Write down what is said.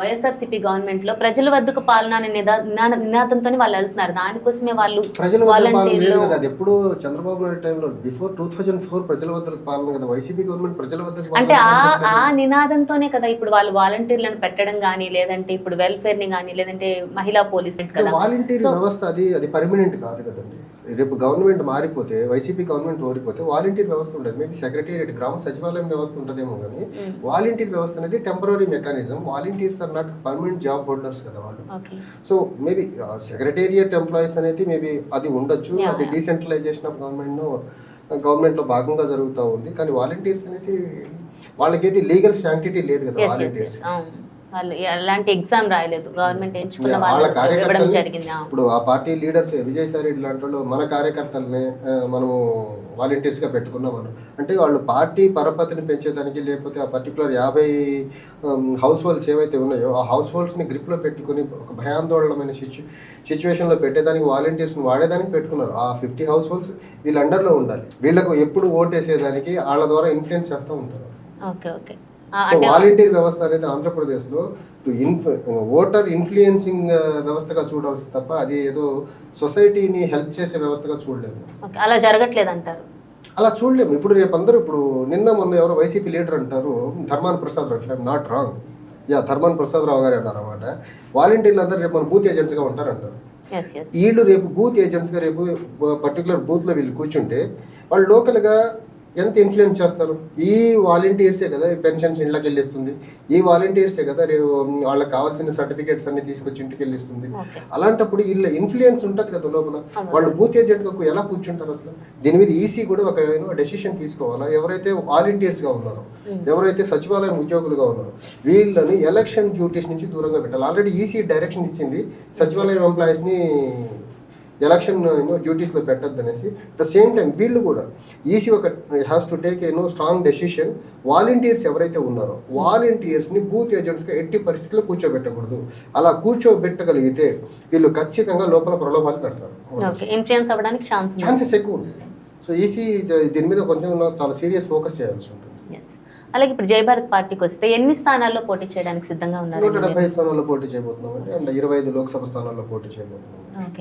వైఎస్ఆర్సీపీ గవర్నమెంట్లో ప్రజల వద్దకు పాలన అనే నినాదంతో వాళ్ళు వెళ్తున్నారు. దానికోసమే వాళ్ళు వాలంటీర్లు ఎప్పుడు చంద్రబాబు నాయుడు టైంలో బిఫోర్ టూ థౌజండ్ ఫోర్ ప్రజల వద్ద పాలన కదా. వైసీపీ గవర్నమెంట్ ప్రజల అంటే ఆ ఆ నినాదంతోనే కదా ఇప్పుడు వాళ్ళు వాలంటీర్లను పెట్టడం కానీ లేదంటే ఇప్పుడు వెల్ఫేర్ని కానీ లేదంటే మహిళా పోలీస్ కదా. వాలంటీర్ వ్యవస్థ అది అది పర్మనెంట్ కాదు కదండి. రేపు గవర్నమెంట్ మారిపోతే వైసీపీ గవర్నమెంట్ ఓడిపోతే వాలంటీర్ వ్యవస్థ ఉంటుంది మేబీ సెక్రటేరియట్ గ్రామ సచివాలయం వ్యవస్థ ఉంటుందేమో కానీ Mm. వాలంటీర్ వ్యవస్థ అనేది temporary mechanism volunteers are not permanent job holders కదా వాళ్ళు. సో మేబీ సెక్రటేరియట్ ఎంప్లాయీస్ అనేది మేబీ అది ఉండొచ్చు. అది. డీసెంట్రలైజేషన్ ఆఫ్ గవర్నమెంట్ గవర్నమెంట్లో భాగంగా జరుగుతూ ఉంది. కానీ వాలంటీర్స్ అనేది వాళ్ళకి లీగల్ శాంక్టిటీ లేదు కదా వాలంటీర్స్ వాళ్ళు ఎలాంటి ఎగ్జామ్ రాయలేదు. గవర్నమెంట్ ఎంచుకున్న వాళ్ళ ఇవ్వడం జరిగింది. ఇప్పుడు ఆ పార్టీ లీడర్స్ విజయసాయి రెడ్డి లాంటి వాళ్ళు మన కార్యకర్తలనే మనము వాలంటీర్స్గా పెట్టుకున్నాం మనం అంటే వాళ్ళు పార్టీ పరపతిని పెంచేదానికి లేకపోతే ఆ పర్టికులర్ యాభై హౌస్ హోల్డ్స్ ఏవైతే ఉన్నాయో ఆ హౌస్ హోల్డ్స్ని గ్రిప్లో పెట్టుకుని ఒక భయాందోళనమైన సిచ్యు సిచ్యువేషన్లో పెట్టేదానికి వాలంటీర్స్ వాడేదానికి పెట్టుకున్నారు. ఆ ఫిఫ్టీ హౌస్ హోల్డ్స్ వీళ్ళ అండర్లో ఉండాలి. వీళ్ళకు ఎప్పుడు ఓటేసేదానికి వాళ్ళ ద్వారా ఇన్ఫ్లుయెన్స్ చేస్తూ ఉంటారు. Okay okay. వాలంటీర్ వ్యవస్థ అనేది ఆంధ్రప్రదేశ్లో ఓటర్ ఇన్ఫ్లుయెన్సింగ్ వ్యవస్థగా చూడాల్సి తప్ప అది ఏదో సొసైటీని హెల్ప్ చేసే వ్యవస్థగా చూడలేము అలా జరగట్లేదు అంటారు అలా చూడలేము. ఇప్పుడు రేపు అందరూ ఇప్పుడు నిన్న మొన్న ఎవరో వైసీపీ లీడర్ అంటారు Dharmana Prasad Rao I'm not wrong ya Dharmana Prasad Rao garu అన్నారు అనమాట వాలంటీర్లు అందరూ రేపు మన బూత్ ఏజెంట్స్గా ఉంటారంటారు. వీళ్ళు రేపు బూత్ ఏజెంట్స్గా రేపు పర్టికులర్ బూత్లో వీళ్ళు కూర్చుంటే వాళ్ళు లోకల్గా ఎంత ఇన్ఫ్లుయెన్స్ చేస్తారు? ఈ వాలంటీర్సే కదా ఈ పెన్షన్స్ ఇళ్ళకి వెళ్ళిస్తుంది ఈ వాలంటీర్సే కదా రేపు వాళ్ళకి కావాల్సిన సర్టిఫికేట్స్ అన్ని తీసుకొచ్చి ఇంటికి వెళ్ళిస్తుంది. అలాంటప్పుడు వీళ్ళ ఇన్ఫ్లుయెన్స్ ఉంటుంది కదా లోపల. వాళ్ళు బూత్ ఏజెంట్ ఎలా కూర్చుంటారు అసలు? దీని మీద ఈసీ కూడా ఒక డెసిషన్ తీసుకోవాలా? ఎవరైతే వాలంటీర్స్గా ఉన్నారో. ఎవరైతే సచివాలయం ఉద్యోగులుగా ఉన్నారో వీళ్ళని ఎలక్షన్ డ్యూటీస్ నుంచి దూరంగా పెట్టాలి. ఆల్రెడీ ఈసీ డైరెక్షన్ ఇచ్చింది. సచివాలయం ఎంప్లాయీస్ని ఎలక్షన్ డ్యూటీస్లో పెట్టద్దు అనేసి. ద సేమ్ టైం వీళ్ళు కూడా ఈసీ ఒక has to take a no strong decision volunteers ఎవరైతే ఉన్నారో వాలంటీర్స్ని బూత్ ఏజెంట్స్గా ఎట్టి పరిస్థితుల్లో కూర్చోబెట్టకూడదు. అలా కూర్చోబెట్టగలిగితే వీళ్ళు ఖచ్చితంగా లోపల ప్రలోభాలు పెడతారు. ఇన్ఫ్లుయెన్స్ అవ్వడానికి ఛాన్సెస్ ఎక్కువ ఉంది సో ఈసీ దీని మీద కొంచెం చాలా సీరియస్ ఫోకస్ చేయాల్సి ఉంటుంది. అలాగే ఇప్పుడు జై భారత్ పార్టీకి వస్తే ఎన్ని స్థానాల్లో పోటీ చేయడానికి సిద్ధంగా ఉన్నారు? నూట డెబ్బై స్థానాల్లో పోటీ చేయబోతున్నాం అంటే అండ్ ఇరవై ఐదు లోక్సభ స్థానాల్లో పోటీ చేయబోతున్నాం. ఓకే